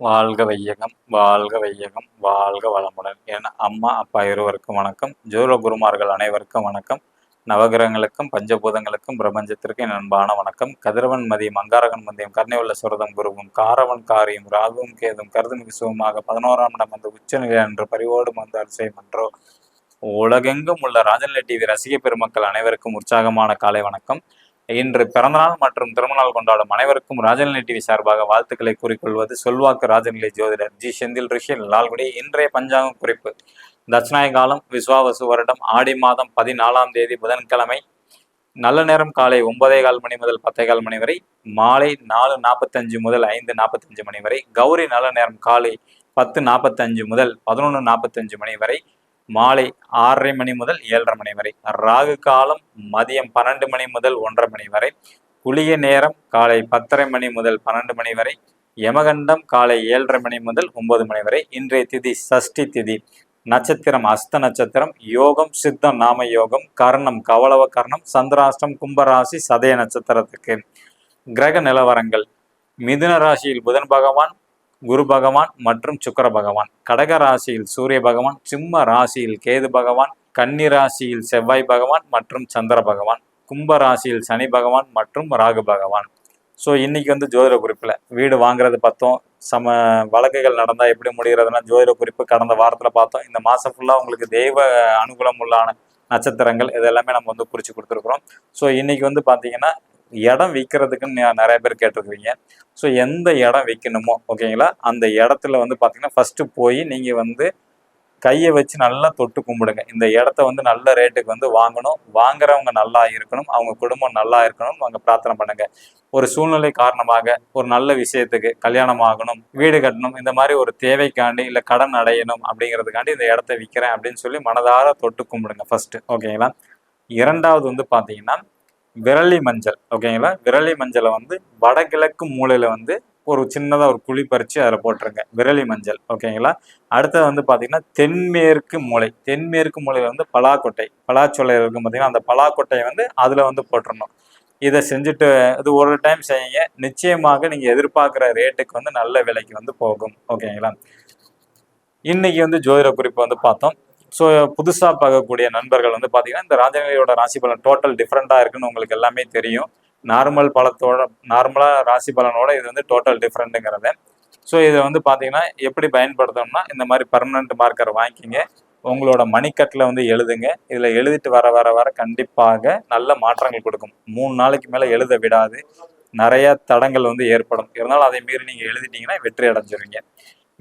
வாழ்க வையகம் வாழ்க வையகம் வாழ்க வளமுடன் என அம்மா அப்பா இருவருக்கும் வணக்கம். ஜோல குருமார்கள் அனைவருக்கும் வணக்கம். நவகிரகங்களுக்கும் பஞ்சபூதங்களுக்கும் பிரபஞ்சத்திற்கும் என் அன்பான வணக்கம். கதிரவன் மதியம் அங்காரகன் மதியம் கர்ணை சுரதம் குருவும் காரவன் காரியும் ராகுவும் கேதும் கருதுமிகு சுகமாக பதினோராம் இடம் அந்த உச்சநிலை அன்று பரிவோடு வந்து அரிசை மன்றோ உலகெங்கும் உள்ள ராஜநிலை டிவி ரசிக பெருமக்கள் அனைவருக்கும் உற்சாகமான காலை வணக்கம். இன்று பிறந்தநாள் மற்றும் திருமணநாள் கொண்டாடும் அனைவருக்கும் ராஜநிலை டிவி சார்பாக வாழ்த்துக்களை கூறிக்கொள்வது சொல்வாக்கு ராஜநிலை ஜோதிடர் ஜி செந்தில் ரிஷி லால்குடி இன்றைய பஞ்சாங்கம் குறிப்பு. தட்சிணாய காலம் விஸ்வாவசு வருடம் ஆடி மாதம் பதினாலாம் தேதி புதன்கிழமை. நல்ல நேரம் காலை ஒன்பதே கால் மணி முதல் பத்தே கால் மணி வரை. மாலை நாலு நாற்பத்தஞ்சு முதல் ஐந்து நாற்பத்தஞ்சு மணி வரை. கௌரி நல்ல நேரம் காலை பத்து நாற்பத்தஞ்சு முதல் பதினொன்று நாற்பத்தஞ்சு மணி வரை. மாலை ஆறரை மணி முதல் ஏழரை மணி வரை. ராகு காலம் மதியம் பன்னெண்டு மணி முதல் ஒன்றரை மணி வரை. குளிய நேரம் காலை பத்தரை மணி முதல் பன்னெண்டு மணி வரை. யமகண்டம் காலை ஏழரை மணி முதல் ஒன்பது மணி வரை. இன்றைய திதி சஷ்டி திதி. நட்சத்திரம் அஸ்த நட்சத்திரம். யோகம் சித்தம் நாம யோகம் கர்ணம் கவளவ கர்ணம் சந்திராஷ்டம் கும்பராசி சதய நட்சத்திரத்துக்கு. கிரக நிலவரங்கள். மிதுன ராசியில் புதன் பகவான் குரு பகவான் மற்றும் சுக்கர பகவான். கடக ராசியில் சூரிய பகவான் சிம்ம ராசியில் கேது பகவான் கன்னி ராசியில் செவ்வாய் பகவான் மற்றும் சந்திர பகவான் கும்ப ராசியில் சனி பகவான் மற்றும் ராகு பகவான். ஸோ இன்னைக்கு வந்து ஜோதிட குறிப்பில் வீடு வாங்குறது பார்த்தோம். சம வழக்குகள் நடந்தால் எப்படி முடிகிறதுனா ஜோதிட குறிப்பு கடந்த வாரத்தில் பார்த்தோம். இந்த மாதம் ஃபுல்லாக உங்களுக்கு தெய்வ அனுகூலம் உள்ளான நட்சத்திரங்கள் இதெல்லாமே நம்ம வந்து குறித்து கொடுத்துருக்குறோம். ஸோ இன்னைக்கு வந்து பார்த்தீங்கன்னா இடம் விற்கிறதுக்குன்னு நிறைய பேர் கேட்டிருக்கிறீங்க. ஸோ எந்த இடம் விற்கணுமோ ஓகேங்களா அந்த இடத்துல வந்து பார்த்தீங்கன்னா ஃபஸ்ட்டு போய் நீங்கள் வந்து கையை வச்சு நல்லா தொட்டு கும்பிடுங்க. இந்த இடத்த வந்து நல்ல ரேட்டுக்கு வந்து வாங்கணும். வாங்குறவங்க நல்லா இருக்கணும். அவங்க குடும்பம் நல்லா இருக்கணும். அவங்க பிரார்த்தனை பண்ணுங்க. ஒரு சூழ்நிலை காரணமாக ஒரு நல்ல விஷயத்துக்கு கல்யாணம் ஆகணும் வீடு கட்டணும் இந்த மாதிரி ஒரு தேவைக்காண்டி இல்லை கடன் அடையணும் அப்படிங்கிறதுக்காண்டி இந்த இடத்த விற்கிறேன் அப்படின்னு சொல்லி மனதார தொட்டு கும்பிடுங்க ஃபர்ஸ்ட் ஓகேங்களா இரண்டாவது வந்து பார்த்தீங்கன்னா விரலி மஞ்சள் ஓகேங்களா விரலி மஞ்சளை வந்து வடகிழக்கு மூலையில் வந்து ஒரு சின்னதாக ஒரு குழி பறித்து அதில் போட்டிருங்க. விரலி மஞ்சள் ஓகேங்களா அடுத்தது வந்து பார்த்திங்கன்னா தென்மேற்கு மூளை தென்மேற்கு மூலையில் வந்து பலாக்கொட்டை. பலாச்சோலை இருக்கும் பார்த்திங்கன்னா அந்த பலாக்கொட்டையை வந்து அதில் வந்து போட்டுடணும் இதை செஞ்சுட்டு இது ஒரு டைம் செய்யுங்க. நிச்சயமாக நீங்கள் எதிர்பார்க்குற ரேட்டுக்கு வந்து நல்ல விலைக்கு வந்து போகும் ஓகேங்களா இன்றைக்கி வந்து ஜோதிட குறிப்பு வந்து பார்த்தோம். ஸோ புதுசாக பார்க்கக்கூடிய நண்பர்கள் வந்து பார்த்தீங்கன்னா இந்த ராஜநிலையோட ராசி பலன் டோட்டல் டிஃப்ரெண்ட்டாக இருக்குன்னு உங்களுக்கு எல்லாமே தெரியும். நார்மல் பலத்தோட நார்மலாக ராசி பலனோட இது வந்து டோட்டல் டிஃப்ரெண்ட்டுங்கிறது ஸோ இதை வந்து பார்த்தீங்கன்னா எப்படி பயன்படுத்தணும்னா இந்த மாதிரி பர்மனண்ட் மார்க்கர் வாங்கிக்கிங்க உங்களோட மணிக்கட்டில் வந்து எழுதுங்க. இதில் எழுதிட்டு வர வர வர கண்டிப்பாக நல்ல மாற்றங்கள் கொடுக்கும். மூணு நாளைக்கு மேலே எழுத விடாது. நிறைய தடங்கள் வந்து ஏற்படும். இருந்தாலும் அதை மீறி நீங்கள் எழுதிட்டீங்கன்னா வெற்றி அடைஞ்சிருவீங்க.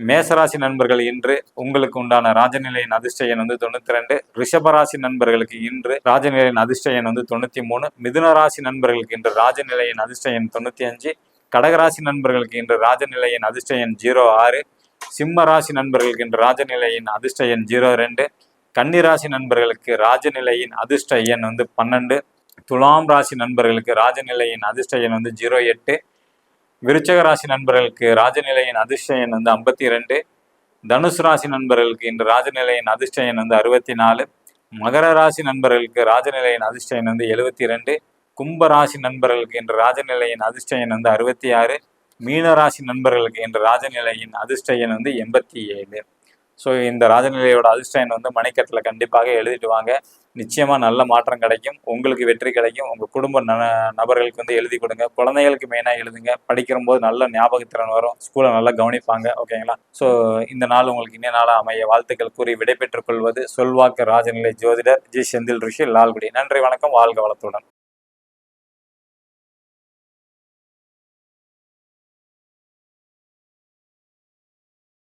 மேசராசி நண்பர்கள் இன்று உங்களுக்கு உண்டான ராஜநிலையின் அதிர்ஷ்ட எண் வந்து தொண்ணூத்தி ரெண்டு. ரிஷபராசி நண்பர்களுக்கு இன்று ராஜநிலையின் அதிர்ஷ்ட எண் வந்து தொண்ணூத்தி மூணு. மிதுன ராசி நண்பர்களுக்கு இன்று ராஜநிலையின் அதிர்ஷ்ட எண் தொண்ணூத்தி அஞ்சு. கடகராசி நண்பர்களுக்கு இன்று ராஜநிலையின் அதிர்ஷ்ட எண் ஜீரோ ஆறு. சிம்ம ராசி நண்பர்களுக்கு இன்று ராஜநிலையின் அதிர்ஷ்ட எண் ஜீரோ ரெண்டு. கன்னிராசி நண்பர்களுக்கு ராஜநிலையின் அதிர்ஷ்ட எண் வந்து பன்னெண்டு. துலாம் ராசி நண்பர்களுக்கு ராஜநிலையின் அதிர்ஷ்ட எண் வந்து ஜீரோ எட்டு. விருச்சக ராசி நண்பர்களுக்கு ராஜநிலையின் அதிர்ஷ்ட எண் வந்து ஐம்பத்தி ரெண்டு தனுசு ராசி நண்பர்களுக்கு இன்று ராஜநிலையின் அதிர்ஷ்ட எண் வந்து அறுபத்தி நாலு மகர ராசி நண்பர்களுக்கு ராஜநிலையின் அதிர்ஷ்ட எண் வந்து எழுபத்தி ரெண்டு கும்ப ராசி நண்பர்களுக்கு இன்று ராஜநிலையின் அதிர்ஷ்ட எண் வந்து அறுபத்தி ஆறு மீன ராசி நண்பர்களுக்கு இன்று ராஜநிலையின் அதிர்ஷ்ட எண் வந்து எண்பத்தி ஏழு. ஸோ இந்த ராஜநிலையோட அதிர்ஷ்டம் வந்து மணிக்கட்டில் கண்டிப்பாக எழுதிட்டு வாங்க நிச்சயமாக நல்ல மாற்றம் கிடைக்கும். உங்களுக்கு வெற்றி கிடைக்கும். உங்கள் குடும்ப ந நபர்களுக்கு வந்து எழுதி கொடுங்க. குழந்தைகளுக்கு மெயினாக எழுதுங்க. படிக்கிற போது நல்ல ஞாபகத்திறன் வரும். ஸ்கூலை நல்லா கவனிப்பாங்க. ஓகேங்களா ஸோ இந்த நாள் உங்களுக்கு இன்னும் நாளாக அமைய வாழ்த்துக்கள் கூறி விடைபெற்றுக் கொள்வது சொல்வாக்கு ராஜநிலை ஜோதிடர் ஜி. செந்தில் ரிஷி லால்குடி. நன்றி வணக்கம். வாழ்க வளத்துடன்.